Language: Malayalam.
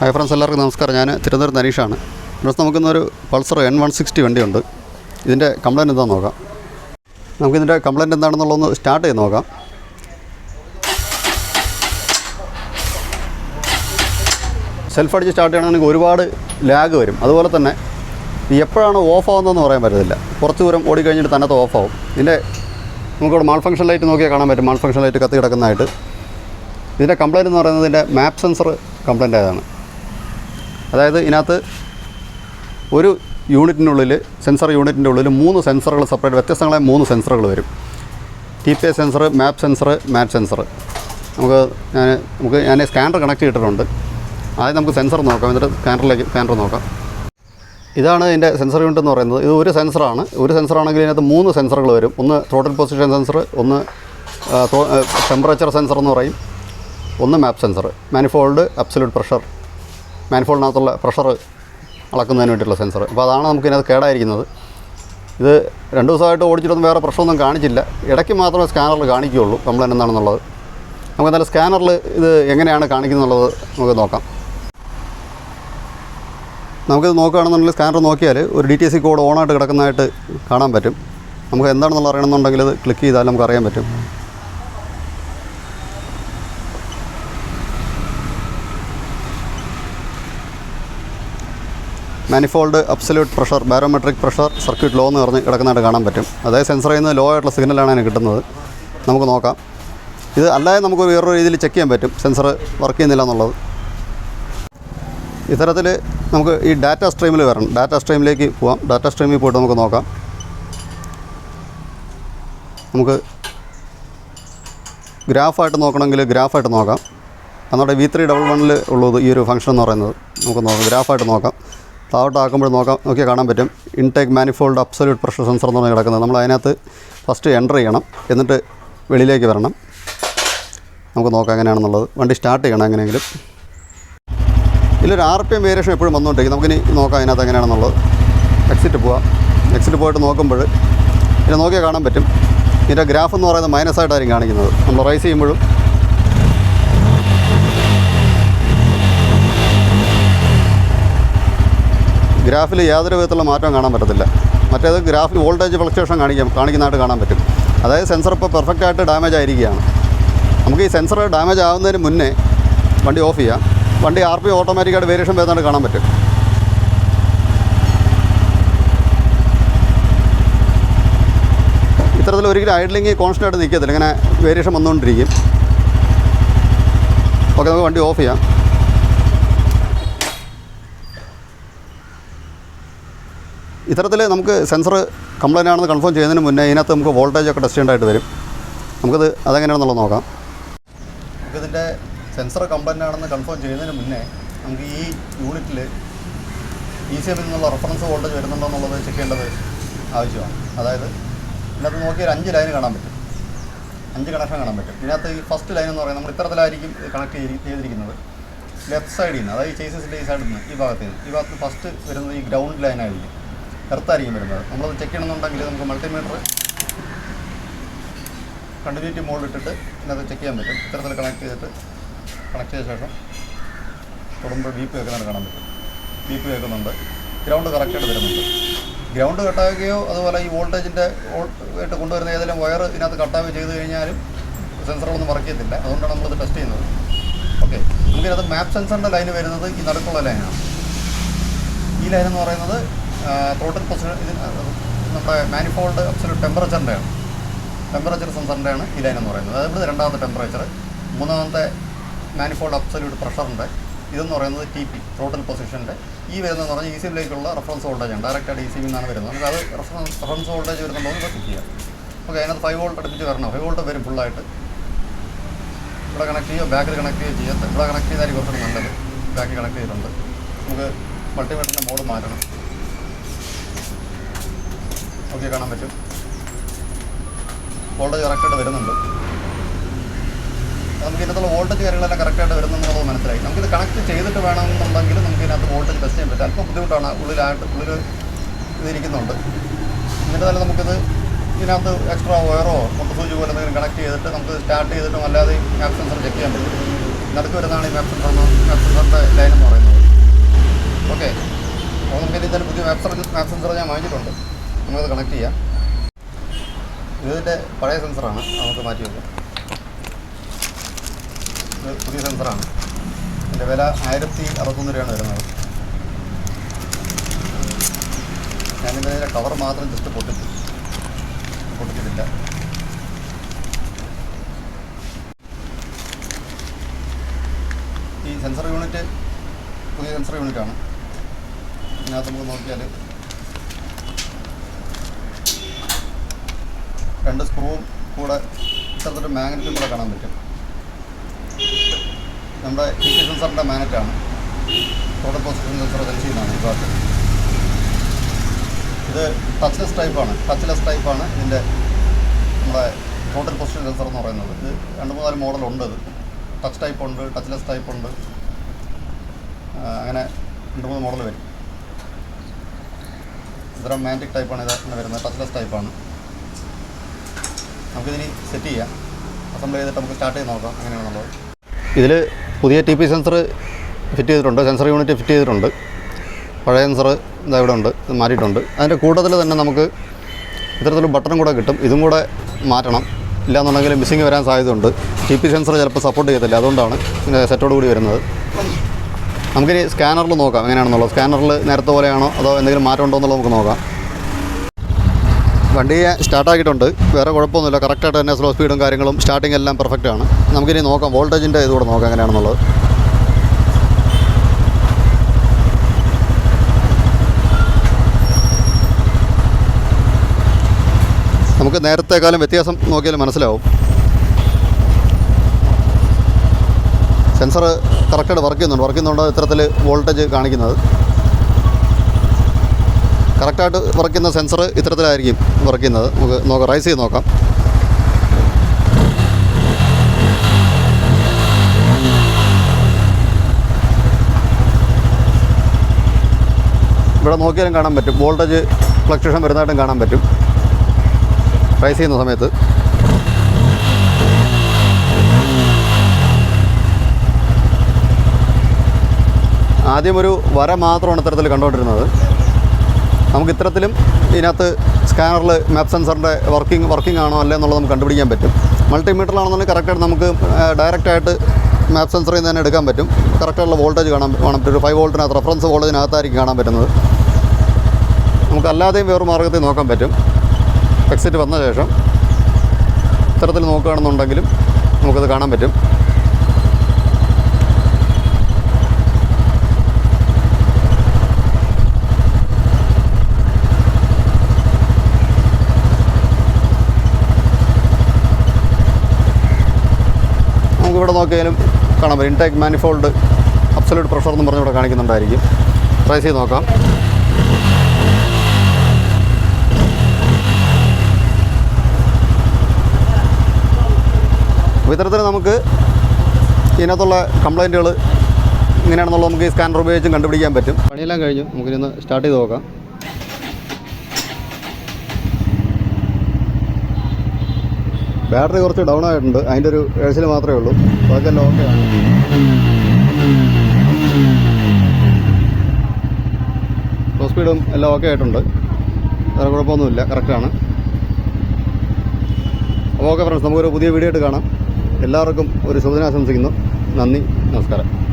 ഹായ് ഫ്രണ്ട്സ് എല്ലാവർക്കും നമസ്കാരം. ഞാൻ തിരുവനന്തപുരം നരീഷാണ് ഫ്രണ്ട്സ് നമുക്കിന്നൊരു പൾസർ എൻ വൺ സിക്സ്റ്റി വണ്ടിയുണ്ട് ഇതിന്റെ കംപ്ലൈന്റ് എന്താണെന്ന് നോക്കാം. നമുക്കിതിന്റെ കംപ്ലൈന്റ് എന്താണെന്നുള്ളതൊന്ന് സ്റ്റാർട്ട് ചെയ്ത് നോക്കാം. സെൽഫ് അടിച്ച് സ്റ്റാർട്ട് ചെയ്യണമെങ്കിൽ ഒരുപാട് ലാഗ് വരും. അതുപോലെ തന്നെ എപ്പോഴാണ് ഓഫ് ആവുന്നതെന്ന് പറയാൻ പറ്റത്തില്ല. കുറച്ച് ദൂരം ഓടിക്കഴിഞ്ഞിട്ട് തന്നത്ത് ഓഫ് ആവും. ഇതിന്റെ നമുക്കിവിടെ മാൾ ഫംഗ്ഷൻ ലൈറ്റ് നോക്കിയാൽ കാണാൻ പറ്റും. മാൾ ഫംഗ്ഷൻ ലൈറ്റ് കത്തി കിടക്കുന്നതായിട്ട്. ഇതിന്റെ കംപ്ലയിന്റ് എന്ന് പറയുന്നത് ഇതിന്റെ മാപ്പ് സെൻസർ കംപ്ലയിന്റ് ആയതാണ്. അതായത് ഇതിനകത്ത് ഒരു യൂണിറ്റിനുള്ളിൽ സെൻസർ യൂണിറ്റിന്റെ ഉള്ളിൽ മൂന്ന് സെൻസറുകൾ സെപ്പറേറ്റ് വ്യത്യസ്തങ്ങളായ മൂന്ന് സെൻസറുകൾ വരും. T P A sensor map sensor MAT sensor നമുക്ക് ഞാൻ നമുക്ക് ഞാൻ സ്കാനർ കണക്ട് ചെയ്തിട്ടുണ്ട്. ആദ്യം നമുക്ക് സെൻസർ നോക്കാം എന്നിട്ട് സ്കാനറിലേക്ക് സ്കാനർ നോക്കാം. ഇതാണ് ഇതിന്റെ സെൻസർ യൂണിറ്റ് എന്ന് പറയുന്നത്. ഇത് ഒരു സെൻസറാണ്. ഒരു സെൻസറാണെങ്കിൽ ഇതിനകത്ത് മൂന്ന് സെൻസറുകൾ വരും. ഒന്ന് ടോട്ടൽ പൊസിഷൻ സെൻസർ ഒന്ന് ടെമ്പറേച്ചർ സെൻസർ എന്ന് പറയും. ഒന്ന് map sensor manifold absolute pressure മാനിഫോൾഡിനകത്തുള്ള pressure അളക്കുന്നതിന് വേണ്ടിയിട്ടുള്ള സെൻസർ. അപ്പോൾ അതാണ് നമുക്ക് ഇതിനകത്ത് കേടായിരിക്കുന്നത്. ഇത് രണ്ട് ദിവസമായിട്ട് ഓടിച്ചിട്ടൊന്നും വേറെ പ്രശ്നമൊന്നും കാണിച്ചില്ല. ഇടയ്ക്ക് മാത്രമേ സ്കാനറിൽ കാണിക്കുകയുള്ളൂ കംപ്ലൈന്റ് എന്താണെന്നുള്ളത്. നമുക്ക് എന്തായാലും സ്കാനറിൽ ഇത് എങ്ങനെയാണ് കാണിക്കുന്നുള്ളത് നമുക്ക് നോക്കാം. നമുക്കിത് നോക്കുകയാണെന്നുണ്ടെങ്കിൽ സ്കാനർ നോക്കിയാൽ ഒരു ഡി ടി സി കോഡ് ഓണായിട്ട് കിടക്കുന്നതായിട്ട് കാണാൻ പറ്റും. നമുക്ക് എന്താണെന്നുള്ള അറിയണമെന്നുണ്ടെങ്കിൽ ഇത് ക്ലിക്ക് ചെയ്താൽ നമുക്ക് അറിയാൻ പറ്റും. Manifold absolute pressure barometric pressure circuit low എന്ന് പറഞ്ഞ് കിടക്കുന്നതായിട്ട് കാണാൻ പറ്റും. അതായത് സെൻസർ നിന്ന് ലോ ആയിട്ടുള്ള സിഗ്നലാണ് അതിന് കിട്ടുന്നത്. നമുക്ക് നോക്കാം. ഇത് അല്ലാതെ നമുക്ക് വേറൊരു രീതിയിൽ ചെക്ക് ചെയ്യാൻ പറ്റും. സെൻസർ വർക്ക് ചെയ്യുന്നില്ല എന്നുള്ളത്. ഇത്തരത്തിൽ നമുക്ക് ഈ ഡാറ്റ സ്ട്രീമിൽ വരണം. ഡാറ്റ സ്ട്രീമിലേക്ക് പോവാം. ഡാറ്റ സ്ട്രീമിൽ പോയിട്ട് നമുക്ക് നോക്കാം. നമുക്ക് ഗ്രാഫായിട്ട് നോക്കണമെങ്കിൽ ഗ്രാഫായിട്ട് നോക്കാം. നമ്മുടെ വി ത്രീ ഡബിൾ വണ്ണിൽ ഉള്ളത് ഈ ഒരു ഫംഗ്ഷൻ എന്ന് പറയുന്നത്. നമുക്ക് നോക്കാം. ഗ്രാഫായിട്ട് നോക്കാം. താഴോട്ട് ആക്കുമ്പോൾ നോക്കാം നോക്കിയാൽ കാണാൻ പറ്റും. Intake manifold absolute pressure sensor എന്ന് പറഞ്ഞ് കിടക്കുന്നത്. നമ്മൾ അതിനകത്ത് ഫസ്റ്റ് എന്റർ ചെയ്യണം. എന്നിട്ട് വെളിയിലേക്ക് വരണം. നമുക്ക് നോക്കാം എങ്ങനെയാണെന്നുള്ളത്. വണ്ടി സ്റ്റാർട്ട് ചെയ്യണം എങ്ങനെയെങ്കിലും. ഇതിലൊരു ആർ പി എം വേരിയേഷൻ എപ്പോഴും വന്നുകൊണ്ടിരിക്കും. നമുക്കിനി നോക്കാം അതിനകത്ത് എങ്ങനെയാണെന്നുള്ളത്. എക്സിറ്റ് പോവാം. എക്സിറ്റ് പോയിട്ട് നോക്കുമ്പോൾ ഇതിനെ നോക്കിയാൽ കാണാൻ പറ്റും. ഇതിന്റെ ഗ്രാഫ് എന്ന് പറയുന്നത് മൈനസ് ആയിട്ടായിരിക്കും കാണിക്കുന്നത്. നമ്മൾ റൈസ് ചെയ്യുമ്പോഴും ഗ്രാഫിൽ യാതൊരു വിധത്തിലുള്ള മാറ്റവും കാണാൻ പറ്റത്തില്ല. മറ്റേത് ഗ്രാഫിൽ വോൾട്ടേജ് ഫ്ലക്ച്വേഷൻ കാണിക്കാം കാണിക്കുന്നതായിട്ട് കാണാൻ പറ്റും. അതായത് സെൻസർ ഇപ്പോൾ പെർഫെക്റ്റ് ആയിട്ട് ഡാമേജ് ആയിരിക്കുകയാണ്. നമുക്ക് ഈ സെൻസർ ഡാമേജ് ആവുന്നതിന് മുന്നേ വണ്ടി ഓഫ് ചെയ്യാം. വണ്ടി ആർ പി ഓട്ടോമാറ്റിക്കായിട്ട് വേരിയേഷൻ വരുന്നതായിട്ട് കാണാൻ പറ്റും. ഇത്തരത്തിൽ ഒരിക്കലും ഐഡലിങ് കോൺസ്റ്റന്റ് ആയിട്ട് നിൽക്കത്തില്ല. ഇങ്ങനെ വേരിയേഷൻ വന്നുകൊണ്ടിരിക്കും. ഓക്കെ നമുക്ക് വണ്ടി ഓഫ് ചെയ്യാം. ഇത്തരത്തിൽ നമുക്ക് സെൻസർ കംപ്ലൈന്റ് ആണെന്ന് കൺഫേം ചെയ്യുന്നതിന് മുന്നേ ഇതിനകത്ത് നമുക്ക് വോൾട്ടേജ് ഒക്കെ ടെസ്റ്റ് ചെയ്യേണ്ടതായിട്ട് വരും. നമുക്കത് അതെങ്ങനെയാണെന്നുള്ളത് നോക്കാം. നമുക്കിതിന്റെ സെൻസർ കംപ്ലൈന്റ് ആണെന്ന് കൺഫേം ചെയ്യുന്നതിന് മുന്നേ നമുക്ക് ഈ യൂണിറ്റിൽ ഇ സി എമ്മിൽ നിന്നുള്ള റെഫറൻസ് വോൾട്ടേജ് വരുന്നുണ്ടോ എന്നുള്ളത് ചെക്ക് ചെയ്യേണ്ടത് ആവശ്യമാണ്. അതായത് ഇതിനകത്ത് നോക്കിയാൽ അഞ്ച് ലൈൻ കാണാൻ പറ്റും. അഞ്ച് കണക്ഷൻ കാണാൻ പറ്റും. ഇതിനകത്ത് ഈ ഫസ്റ്റ് ലൈൻ എന്ന് പറയുന്നത് നമ്മൾ ഇത്തരത്തിലായിരിക്കും കണക്ട് ചെയ്തിരിക്കുന്നത്. ലെഫ്റ്റ് സൈഡിൽ നിന്ന് അതായത് ചേസസിന്റെ ഈ സൈഡിൽ നിന്ന് ഈ ഭാഗത്ത് നിന്ന്. ഈ ഭാഗത്ത് ഫസ്റ്റ് വരുന്നത് ഈ ഗ്രൗണ്ട് ലൈനായിരിക്കും എർത്തായിരിക്കും വരുന്നത്. നമ്മളത് ചെക്ക് ചെയ്യണമെന്നുണ്ടെങ്കിൽ നമുക്ക് മൾട്ടിമീറ്റർ കണ്ടിന്യൂറ്റി മോഡിലിട്ടിട്ട് ഇതിനകത്ത് ചെക്ക് ചെയ്യാൻ പറ്റും. ഇത്തരത്തിൽ കണക്ട് ചെയ്തിട്ട് കണക്ട് ചെയ്ത ശേഷം തുടർന്ന് പി വെക്കുന്നതാണ് കാണാൻ പറ്റും. ബി പി വെക്കുന്നുണ്ട് ഗ്രൗണ്ട് കറക്റ്റായിട്ട് വരുന്നുണ്ട്. ഗ്രൗണ്ട് കട്ടാവുകയോ അതുപോലെ ഈ വോൾട്ടേജിന്റെ ആയിട്ട് കൊണ്ടുവരുന്ന ഏതെങ്കിലും വയർ ഇതിനകത്ത് കട്ടാവുകയോ ചെയ്ത് കഴിഞ്ഞാലും സെൻസറുകളൊന്നും വർക്ക് ചെയ്യത്തില്ല. അതുകൊണ്ടാണ് നമ്മളിത് ടെസ്റ്റ് ചെയ്യുന്നത്. ഓക്കെ നമുക്കിതിനകത്ത് മാപ്പ് സെൻസറിന്റെ ലൈന് വരുന്നത് ഈ നടുക്കുള്ള ലൈനാണ് ഈ ലൈൻ എന്ന് പറയുന്നത് ടോട്ടൽ പൊസിഷൻ ഇത് നമ്മുടെ മാനിഫോൾഡ് അബ്സല്യൂട്ട് ടെമ്പറേച്ചറിന്റെയാണ് ടെമ്പറേച്ചർ സെൻസറിന്റെയാണ് ഈ എന്ന് പറയുന്നത്. അതായത് രണ്ടാമത്തെ ടെമ്പറേച്ചർ മൂന്നാമത്തെ മാനിഫോൾഡ് അബ്സല്യൂട്ട് പ്രഷറിന്റെ ഇതെന്ന് പറയുന്നത് ടി പി ടോട്ടൽ പൊസിഷന്റെ ഈ വരുന്നതെന്ന് പറഞ്ഞാൽ ഇ സിയിലേക്കുള്ള റഫറൻസ് റെഫറൻസ് വോൾട്ടേജ് ആണ്. ഡയറക്റ്റായിട്ട് ഇ സി നിന്നാണ് വരുന്നത്. നമുക്ക് അത് റെഫറൻസ് റെഫറൻസ് വോൾട്ടേജ് വരുന്നുണ്ടോ എന്ന് ചെക്ക് ചെയ്യാം. ഓക്കെ അതിനകത്ത് ഫൈവ് വോൾട്ട് അടുപ്പിച്ച് വരണം. ഫൈവ് വോൾട്ട് വരും ഫുള്ളായിട്ട് ഇവിടെ കണക്ട് ചെയ്യുക ബാക്കിൽ കണക്ട് ചെയ്യുക ചെയ്യാം. ഇവിടെ കണക്ട് ചെയ്തായിരിക്കും കുറച്ചുകൂടി നല്ലത്. ബാക്കിൽ കണക്ട് ചെയ്തിട്ടുണ്ട്. നമുക്ക് മൾട്ടിമീറ്ററിന്റെ മോഡ് മാറ്റണം. ഓക്കെ കാണാൻ പറ്റും. വോൾട്ടേജ് കറക്റ്റായിട്ട് വരുന്നുണ്ട്. നമുക്ക് ഇതിനകത്തുള്ള വോൾട്ടേജ് കാര്യങ്ങളെല്ലാം കറക്റ്റായിട്ട് വരുന്നുള്ളത് മനസ്സിലായി. നമുക്കിത് കണക്ട് ചെയ്തിട്ട് വേണമെന്നുണ്ടെങ്കിൽ നമുക്ക് ഇതിനകത്ത് വോൾട്ടേജ് ടെസ്റ്റ് ചെയ്യാൻ പറ്റും. അല്പം ബുദ്ധിമുട്ടാണ് ഉള്ളിലായിട്ട് ഉള്ളിൽ ഇതിരിക്കുന്നുണ്ട്. എന്നിട്ട് തന്നെ നമുക്കിത് ഇതിനകത്ത് എക്സ്ട്രാ വയറോ മുട്ട സൂചി പോലെ എന്തെങ്കിലും കണക്ട് ചെയ്തിട്ട് നമുക്ക് സ്റ്റാർട്ട് ചെയ്തിട്ടും അല്ലാതെ മാപ്പ് സെൻസർ ചെക്ക് ചെയ്യാൻ പറ്റും. നടുക്ക് വരുന്നതാണ് ഈ മാപ്പ് സെൻസർ മാപ്പ് സെൻസറിന്റെ ലൈൻ എന്ന് പറയുന്നത്. നമുക്ക് തന്നെ പുതിയ മാപ്പ് മാപ്പ് സെൻസർ ഞാൻ വാങ്ങിച്ചിട്ടുണ്ട് നമുക്കത് കണക്ട് ചെയ്യാം. ഇതിന്റെ പഴയ സെൻസറാണ് നമുക്ക് മാറ്റി വെക്കാം. ഇത് പുതിയ സെൻസറാണ് ഇതിന്റെ വില ആയിരത്തി അറുപത്തൊന്ന് രൂപയാണ് വരുന്നത്. ഞാനിതിന്റെ കവർ മാത്രം ജസ്റ്റ് പൊട്ടിച്ചു പൊട്ടിച്ചിട്ടില്ല. ഈ സെൻസർ യൂണിറ്റ് പുതിയ സെൻസർ യൂണിറ്റാണ് ഇതിനകത്ത് നമുക്ക് നോക്കിയാൽ രണ്ട് സ്ക്രൂവും കൂടെ ഇത്തരത്തിലൊരു മാഗ്നറ്റും കൂടെ കാണാൻ പറ്റും. നമ്മുടെ പി സെൻസറിന്റെ മാഗ്നറ്റാണ് ടോട്ടൽ പൊസിഷൻ സെൻസർ സെൻസ് ചെയ്യുന്നതാണ് ഈ ഭാഗത്ത്. ഇത് ടച്ച്ലെസ് ടൈപ്പാണ് ടച്ച്ലെസ് ടൈപ്പാണ് ഇതിന്റെ നമ്മുടെ ടോട്ടൽ പൊസിഷൻ സെൻസർ എന്ന് പറയുന്നത്. ഇത് രണ്ട് മൂന്നാൽ മോഡലുണ്ട് ഇത്. ടച്ച് ടൈപ്പ് ഉണ്ട് ടച്ച്ലെസ് ടൈപ്പ് ഉണ്ട്. അങ്ങനെ രണ്ട് മൂന്ന് മോഡൽ വരും. ഇത്ര മാന്റിക് ടൈപ്പാണ് ഇതാണ് വരുന്നത്. ടച്ച്ലെസ് ടൈപ്പാണ് നമുക്കിതിനി സെറ്റ് ചെയ്യാം. അസംബിൾ ചെയ്തിട്ട് നമുക്ക് സ്റ്റാർട്ട് ചെയ്ത് നോക്കാം എങ്ങനെയാണെന്നുള്ളത്. ഇതിൽ പുതിയ ടി പി സെൻസർ ഫിറ്റ് ചെയ്തിട്ടുണ്ട് സെൻസർ യൂണിറ്റ് ഫിറ്റ് ചെയ്തിട്ടുണ്ട്. പഴയ സെൻസർ ഇതാ ഇവിടെ ഉണ്ട് ഇത് മാറ്റിയിട്ടുണ്ട്. അതിന്റെ കൂട്ടത്തിൽ തന്നെ നമുക്ക് ഇത്തരത്തിലൊരു ബട്ടൺ കൂടെ കിട്ടും. ഇതും കൂടെ മാറ്റണം. ഇല്ലാന്നുണ്ടെങ്കിൽ മിസ്സിങ് വരാൻ സാധ്യതയുണ്ട്. ടി പി സെൻസർ ചിലപ്പോൾ സപ്പോർട്ട് ചെയ്യത്തില്ല. അതുകൊണ്ടാണ് സെറ്റോട് കൂടി വരുന്നത്. നമുക്കിനി സ്കാനറിൽ നോക്കാം എങ്ങനെയാണെന്നുള്ളത്. സ്കാനറിൽ നേരത്തെ പോലെയാണോ അതോ എന്തെങ്കിലും മാറ്റം ഉണ്ടോ എന്നുള്ളത് നമുക്ക് നോക്കാം. വണ്ടി സ്റ്റാർട്ടാക്കിയിട്ടുണ്ട്. വേറെ കുഴപ്പമൊന്നുമില്ല. കറക്റ്റായിട്ട് തന്നെ സ്ലോ സ്പീഡും കാര്യങ്ങളും സ്റ്റാർട്ടിംഗ് എല്ലാം പെർഫെക്റ്റ് ആണ്. നമുക്കിനി നോക്കാം വോൾട്ടേജിന്റെ ഇതുകൂടെ നോക്കാം എങ്ങനെയാണെന്നുള്ളത്. നമുക്ക് നേരത്തെക്കാലം വ്യത്യാസം നോക്കിയാൽ മനസ്സിലാവും. സെൻസർ കറക്റ്റായിട്ട് വർക്ക് ചെയ്യുന്നുണ്ട്. വർക്ക് ചെയ്യുന്നുണ്ടോ ഇത്തരത്തിൽ വോൾട്ടേജ് കാണിക്കുന്നത്. കറക്റ്റായിട്ട് വർക്ക് സെൻസർ ഇത്തരത്തിലായിരിക്കും ചെയ്യുന്നത് നമുക്ക് നോക്കാം റൈസ് ചെയ്ത് നോക്കാം. ഇവിടെ നോക്കിയാലും കാണാൻ പറ്റും. വോൾട്ടേജ് ഫ്ലക്ച്വേഷൻ വരുന്നതായിട്ടും കാണാൻ പറ്റും. റൈസ് ചെയ്യുന്ന സമയത്ത്. ആദ്യം ഒരു വര മാത്രമാണ് ഇത്തരത്തിൽ കണ്ടുകൊണ്ടിരുന്നത്. നമുക്ക് ഇത്തരത്തിലും ഇതിനകത്ത് സ്കാനറിൽ മാപ്പ് സെൻസറിന്റെ വർക്കിംഗ് വർക്കിംഗ് ആണോ അല്ലേ എന്നുള്ളത് നമുക്ക് കണ്ടുപിടിക്കാൻ പറ്റും. മൾട്ടിമീറ്ററിലാണെന്നുണ്ടെങ്കിൽ കറക്റ്റായിട്ട് നമുക്ക് ഡയറക്റ്റായിട്ട് മാപ്പ് സെൻസറിൽ നിന്ന് തന്നെ എടുക്കാൻ പറ്റും. കറക്റ്റായിട്ടുള്ള വോൾട്ടേജ് കാണാൻ കാണാൻ പറ്റും. ഫൈവ് വോൾട്ടിനകത്ത് റെഫറൻസ് വോൾട്ടേജിനകത്തായിരിക്കും കാണാൻ പറ്റുന്നത്. നമുക്ക് അല്ലാതെയും വേറെ മാർഗത്തിൽ നോക്കാൻ പറ്റും. എക്സിറ്റ് വന്ന ശേഷം ഇത്തരത്തിൽ നോക്കുകയാണെന്നുണ്ടെങ്കിലും നമുക്കത് കാണാൻ പറ്റും. നമുക്കിവിടെ നോക്കിയാലും കാണാൻ പറ്റും ഇൻടേക്ക് മാനിഫോൾഡ് അബ്സല്യൂട്ട് പ്രഷർ എന്ന് പറഞ്ഞ് ഇവിടെ കാണിക്കുന്നുണ്ടായിരിക്കും. ട്രൈ ചെയ്ത് നോക്കാം. ഇത്തരത്തിൽ നമുക്ക് ഇതിനകത്തുള്ള കംപ്ലൈന്റുകൾ ഇങ്ങനെയാണെന്നുള്ളത് നമുക്ക് ഈ സ്കാനർ ഉപയോഗിച്ചും കണ്ടുപിടിക്കാൻ പറ്റും. പണിയെല്ലാം കഴിഞ്ഞു. നമുക്കിന്ന് സ്റ്റാർട്ട് ചെയ്ത് നോക്കാം. ബാറ്ററി കുറച്ച് ഡൗൺ ആയിട്ടുണ്ട്. അതിന്റെ ഒരു ഏഴ്സിൽ മാത്രമേ ഉള്ളൂ. അതൊക്കെ ഓക്കെ ആണ്. ടോപ്പ് സ്പീഡും എല്ലാം ഓക്കെ ആയിട്ടുണ്ട്. വേറെ കുഴപ്പമൊന്നുമില്ല. കറക്റ്റാണ് അപ്പോൾ ഓക്കെ ഫ്രണ്ട്സ് നമുക്കൊരു പുതിയ വീഡിയോ ആയിട്ട് കാണാം. എല്ലാവർക്കും ഒരു ശുഭദിനാശംസിക്കുന്നു. നന്ദി. നമസ്കാരം.